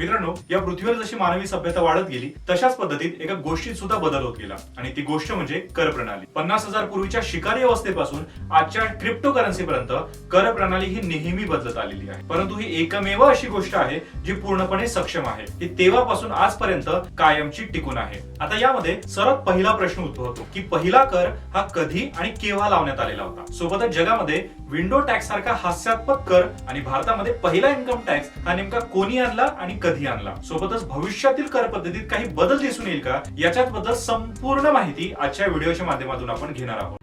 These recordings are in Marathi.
मित्रांनो या पृथ्वीवर जशी मानवी सभ्यता वाढत गेली तशाच पद्धतीत एका गोष्टीत सुद्धा बदल होत गेला. आणि ती गोष्ट म्हणजे कर प्रणाली. पन्नास हजार पूर्वीच्या शिकारी अवस्थेपासून आजच्या क्रिप्टो करन्सी पर्यंत कर प्रणाली ही नेहमी बदलत आलेली आहे. परंतु ही एकमेव अशी गोष्ट आहे जी पूर्णपणे सक्षम आहे. ती तेव्हापासून आजपर्यंत कायमची टिकून आहे. आता यामध्ये सर्वात पहिला प्रश्न उद्भवतो की पहिला कर हा कधी आणि केव्हा लावण्यात आलेला होता? सोबतच जगामध्ये विंडो टॅक्स सारखा हास्यात्मक कर आणि भारतामध्ये पहिला इन्कम टॅक्स हा नेमका कोणी आणला आणि कधी आणला? सोबतच भविष्यातील कर पद्धतीत काही बदल दिसून येईल का? याच्यात बद्दल संपूर्ण माहिती आजच्या व्हिडिओच्या माध्यमातून आपण घेणार आहोत.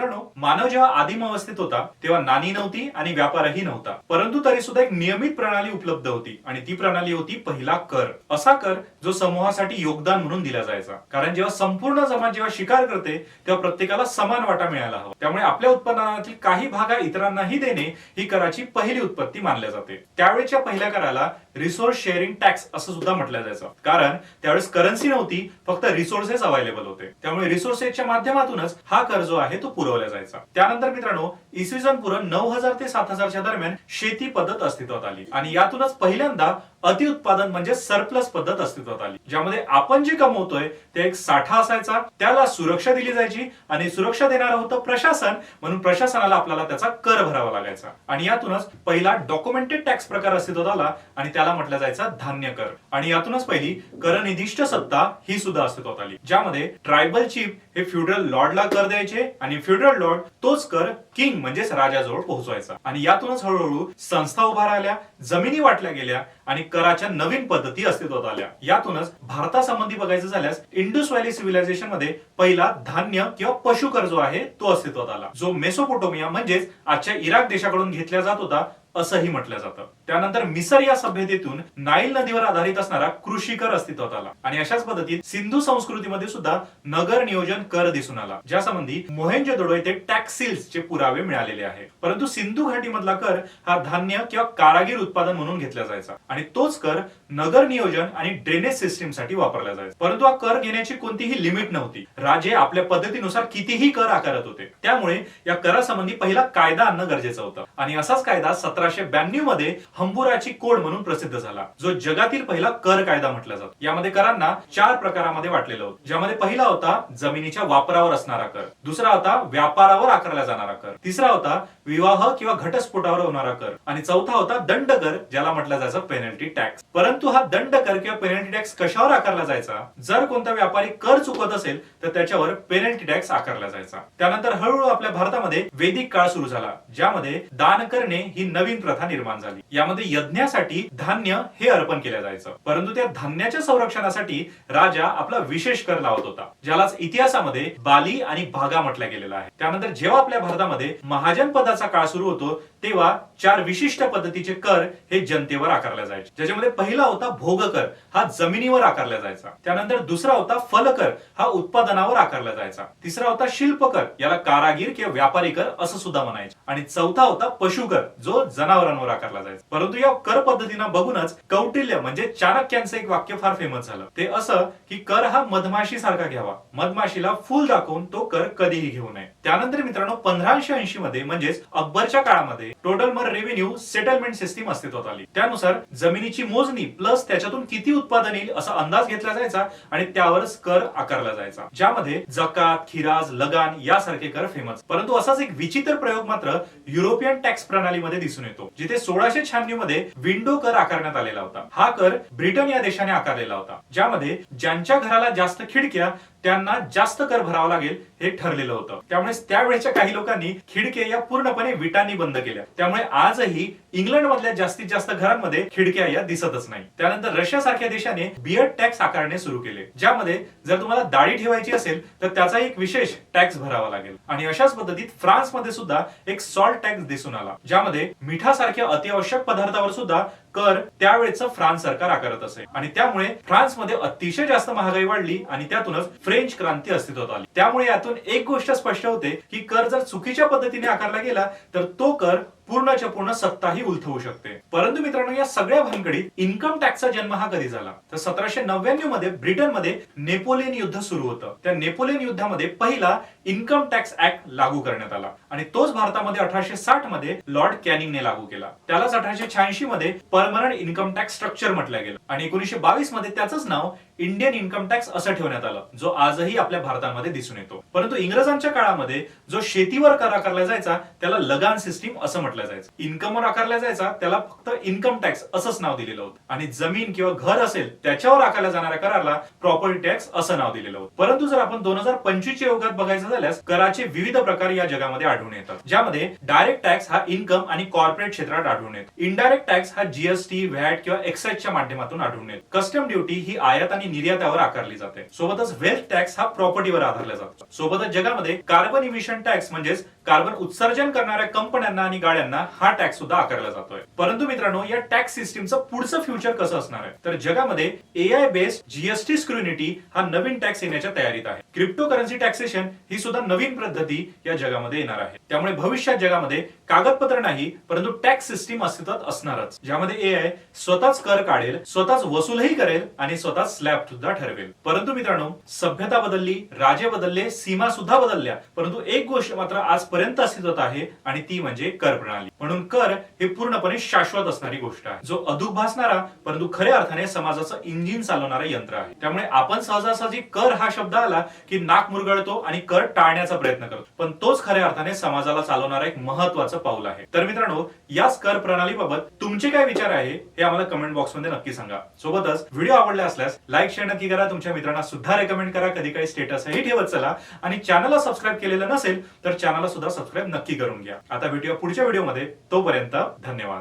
मित्रांनो मानव जेव्हा आदिम अवस्थेत होता तेव्हा नाणी नव्हती आणि व्यापारही नव्हता. परंतु तरी सुद्धा एक नियमित प्रणाली उपलब्ध होती आणि ती प्रणाली होती पहिला कर. असा कर जो समूहासाठी योगदान म्हणून दिला जायचा. कारण जेव्हा संपूर्ण समाज जेव्हा शिकार करते तेव्हा प्रत्येकाला समान वाटा मिळायला हवा. त्यामुळे आपल्या उत्पन्नातील काही भागा इतरांनाही देणे ही कराची पहिली उत्पत्ती मानल्या जाते. त्यावेळेच्या पहिल्या कराला रिसोर्स शेअरिंग टॅक्स असं सुद्धा म्हटलं जायचं. कारण त्यावेळेस करन्सी नव्हती फक्त रिसोर्सेस अवेलेबल होते. त्यामुळे रिसोर्सेसच्या माध्यमातूनच हा कर जो आहे तो पुरवला जायचा. त्यानंतर मित्रांनो इसवी सन पूर्व नऊ हजार ते सात हजारच्या दरम्यान शेती पद्धत अस्तित्वात आली. आणि यातूनच पहिल्यांदा अतिउत्पादन म्हणजे सरप्लस पद्धत अस्तित्वात आली. ज्यामध्ये आपण जे कमवतोय ते एक साठा असायचा त्याला सुरक्षा दिली जायची आणि सुरक्षा देणार होतं प्रशासन. म्हणून प्रशासनाला आपल्याला त्याचा कर भरावा लागायचा. आणि यातूनच पहिला डॉक्युमेंटेड टॅक्स प्रकार अस्तित्वात आला आणि त्याला म्हटलं जायचा धान्य कर. आणि यातूनच पहिली करनिधिष्ठ सत्ता ही सुद्धा अस्तित्वात आली. ज्यामध्ये ट्रायबल चीफ हे फ्युडरल लॉर्डला कर द्यायचे आणि फ्युडरल लॉर्ड तोच कर किंग म्हणजेच राजाजवळ पोहोचवायचा. आणि यातूनच हळूहळू संस्था उभा राहिल्या जमिनी वाटल्या गेल्या आणि कराच्या नवीन पद्धती अस्तित्वात आल्या. यातूनच भारतासंबंधी बघायचं झाल्यास इंडस व्हॅली सिव्हिलायझेशनमध्ये पहिला धान्य किंवा पशु कर जो आहे तो अस्तित्वात आला. जो मेसोपोटोमिया म्हणजेच आजच्या इराक देशाकडून घेतला जात होता असंही म्हटलं जातं. त्यानंतर मिसर या सभ्यतेतून नाईल नदीवर आधारित असणारा कृषी कर अस्तित्वात आला. आणि अशाच पद्धतीत सिंधू संस्कृतीमध्ये सुद्धा नगर नियोजन कर दिसून आला ज्या संबंधी मोहेंजोदडो येथे टॅक्सिल्स चे पुरावे मिळालेले आहे परंतु सिंधू घाटी मधला कर हा धान्य किंवा कारागीर उत्पादन म्हणून घेतला जायचा आणि तोच कर नगर नियोजन आणि ड्रेनेज सिस्टीमसाठी वापरला जायचा. परंतु हा कर घेण्याची कोणतीही लिमिट नव्हती. राजे आपल्या पद्धतीनुसार कितीही कर आकारत होते. त्यामुळे या करासंबंधी पहिला कायदा आणणं गरजेचं होतं. आणि असाच कायदा सतराशे ब्याण्णवमध्ये हंबुराची कोड म्हणून प्रसिद्ध झाला. जो जगातील पहिला कर कायदा म्हटला जातो. यामध्ये करांना चार प्रकारामध्ये वाटलेलं होतं. ज्यामध्ये पहिला होता जमिनीच्या वापरावर असणारा कर. दुसरा होता व्यापारावर आकारला जाणारा कर. तिसरा होता विवाह किंवा घटस्फोटावर होणारा कर. आणि चौथा होता दंड कर ज्याला म्हटलं जायचं पेनल्टी टॅक्स परंतु हा दंड कर किंवा पेनल्टी टॅक्स कशावर आकारला जायचा? जर कोणता व्यापारी कर चुकत असेल तर त्याच्यावर पेनल्टी टॅक्स आकारला जायचा. त्यानंतर हळूहळू आपल्या भारतामध्ये वैदिक काळ सुरू झाला ज्यामध्ये दान करणे ही नवीन प्रथा निर्माण झाली. यामध्ये यज्ञासाठी धान्य हे अर्पण केलं जायचं. परंतु त्या धान्याच्या संरक्षणासाठी राजा आपला विशेष कर लावत होता ज्यालाच इतिहासामध्ये बाली आणि भागा म्हटला गेलेला आहे. त्यानंतर जेव्हा आपल्या भारतामध्ये महाजन पदाचा काळ सुरू होतो तेव्हा चार विशिष्ट पद्धतीचे कर हे जनतेवर आकारले जायचे. ज्याच्यामध्ये पहिला होता भोग कर हा जमिनीवर आकारला जायचा. त्यानंतर दुसरा होता फलकर हा उत्पादनावर आकारला जायचा. तिसरा होता शिल्पकर याला कारागीर किंवा व्यापारी कर असं सुद्धा म्हणायचे. आणि चौथा होता पशुकर जो जनावरांवर आकारला जायचा. परंतु या कर पद्धतीनं बघूनच कौटिल्य म्हणजे चाणक्यांचं एक वाक्य फार फेमस झालं. ते असं की कर हा मधमाशी सारखा घ्यावा. मधमाशीला फुल दाखवून तो कर कधीही घेऊ नये. त्यानंतर मित्रांनो पंधराशे ऐंशी मध्ये म्हणजेच अकबरच्या काळामध्ये टोटल मर रेव्हेन्यू सेटलमेंट सिस्टीम अस्तित्वात आली. त्यानुसार जमिनीची मोजणी प्लस त्याच्यातून किती उत्पादन येईल असा अंदाज घेतला जायचा आणि त्यावरच कर आकारला जायचा. ज्यामध्ये जकात खिराज लगान यासारखे कर फेमस परंतु असाच एक विचित्र प्रयोग मात्र युरोपियन टॅक्स प्रणालीमध्ये दिसून येतो जिथे सोळाशे शहाण्णवमध्ये विंडो कर आकारण्यात आलेला होता. हा कर ब्रिटन या देशाने आकारलेला होता. ज्यामध्ये ज्यांच्या घराला जास्त खिडक्या त्यांना जास्त कर भरावा लागेल हे ठरलेलं होतं. त्यामुळे त्यावेळेच्या काही लोकांनी खिडक्या या पूर्णपणे विटांनी बंद केल्या. त्यामुळे आजही इंग्लंड मधल्या जास्तीत जास्त घरांमध्ये खिडक्या या दिसतच नाही. त्यानंतर रशिया सारख्या देशाने बियर्ड टॅक्स आकारणे सुरू केले ज्यामध्ये जर तुम्हाला दाढी ठेवायची असेल तर त्याचा एक विशेष टॅक्स भरावा लागेल. आणि अशाच पद्धतीत फ्रान्समध्ये सुद्धा एक सॉल्ट टॅक्स दिसून आला ज्यामध्ये मिठासारख्या अतिआवश्यक पदार्थावर सुद्धा कर त्यावेळेचं फ्रान्स सरकार आकारत असे. आणि त्यामुळे फ्रान्समध्ये अतिशय जास्त महागाई वाढली आणि त्यातूनच फ्रेंच क्रांती अस्तित्वात आली. त्यामुळे यातून एक गोष्ट स्पष्ट होते की कर जर चुकीच्या पद्धतीने आकारला गेला तर तो कर पूर्णच्या पूर्ण सत्ताही उलथवू शकते. परंतु मित्रांनो या सगळ्या भानगडीत इन्कम टॅक्सचा जन्म हा कधी झाला? तर सतराशे नव्याण्णवमध्ये ब्रिटनमध्ये नेपोलियन युद्ध सुरू होतं. त्या नेपोलियन युद्धामध्ये पहिला इन्कम टॅक्स ऍक्ट लागू करण्यात आला. आणि तोच भारतामध्ये अठराशे साठमध्ये लॉर्ड कॅनिंगने लागू केला. त्यालाच अठराशे शहाऐंशी मध्ये परमनंट इन्कम टॅक्स स्ट्रक्चर म्हटलं गेलं. आणि एकोणीशे बावीसमध्ये त्याचंच नाव इंडियन इन्कम टॅक्स असं ठेवण्यात आलं जो आजही आपल्या भारतामध्ये दिसून येतो. परंतु इंग्रजांच्या काळामध्ये जो शेतीवर करा आकारला जायचा त्याला लगान सिस्टीम असं म्हटलं जायचं. इन्कमवर आकारला जायचा त्याला फक्त इन्कम टॅक्स असंच नाव दिलेलं होतं. आणि जमीन किंवा घर असेल त्याच्यावर आकारल्या जाणाऱ्या कराला प्रॉपर्टी टॅक्स असं नाव दिलेलं होतं. परंतु जर आपण दोन हजार पंचवीसच्या युगात बघायचं झाल्यास कराचे विविध प्रकार या जगामध्ये आढळून येतात. ज्यामध्ये डायरेक्ट टॅक्स हा इन्कम आणि कॉर्पोरेट क्षेत्रात आढळून येतो. इनडायरेक्ट टॅक्स हा जीएसटी व्हॅट किंवा एक्साइजच्या माध्यमातून आढळून येतो. कस्टम ड्युटी ही आयात आणि निर्यातावर आकारली जाते. सोबतच वेल्थ टॅक्स हा प्रॉपर्टीवर आधारला जातो. सोबतच जगामध्ये कार्बन इमिशन टॅक्स म्हणजेच कार्बन उत्सर्जन करणाऱ्या कंपन्यांना आणि गाड्यांना हा टॅक्स सुद्धा आकारला जातोय. परंतु मित्रांनो या टॅक्स सिस्टीमचं पुढचं फ्युचर कसं असणार आहे? तर जगामध्ये एआय बेस्ड जीएसटी स्क्रुनिटी हा नवीन टॅक्स येण्याच्या तयारीत आहे. क्रिप्टो करन्सी टॅक्सेशन ही सुद्धा नवीन पद्धती या जगामध्ये येणार आहे. त्यामुळे भविष्यात जगामध्ये कागदपत्र नाही परंतु टॅक्स सिस्टीम अस्तित्वात असणारच ज्यामध्ये एआय स्वतःच कर काढेल स्वतःच वसूलही करेल आणि स्वतःच स्लॅब सुद्धा ठरवेल. परंतु मित्रांनो सभ्यता बदलली राजे बदलले सीमा सुद्धा बदलल्या परंतु एक गोष्ट मात्र आज आजपर्यंत अस्तित्वात आहे आणि ती म्हणजे कर प्रणाली. म्हणून कर हे पूर्णपणे शाश्वत असणारी गोष्ट आहे. जो अधूक भासणारा परंतु खऱ्या अर्थाने समाजाचं इंजिन चालवणारं यंत्र आहे. त्यामुळे आपण सहजासहजी कर हा शब्द आला की नाक मुरगळतो आणि कर टाळण्याचा प्रयत्न करतो. पण तोच खऱ्या अर्थाने समाजाला चालवणारा एक महत्वाचं पाऊल आहे. तर मित्रांनो याच कर प्रणालीबाबत तुमचे काय विचार आहे हे आम्हाला कमेंट बॉक्समध्ये नक्की सांगा. सोबतच व्हिडिओ आवडला असल्यास लाईक शेअर नक्की करा. तुमच्या मित्रांना सुद्धा रेकमेंड करा. कधी काही स्टेटसही ठेवत चला. आणि चॅनलला सबस्क्राईब केलेलं नसेल तर चॅनलला सुद्धा सबस्क्राईब नक्की करून घ्या. आता भेटूया पुढच्या व्हिडिओमध्ये तोपर्यंत धन्यवाद.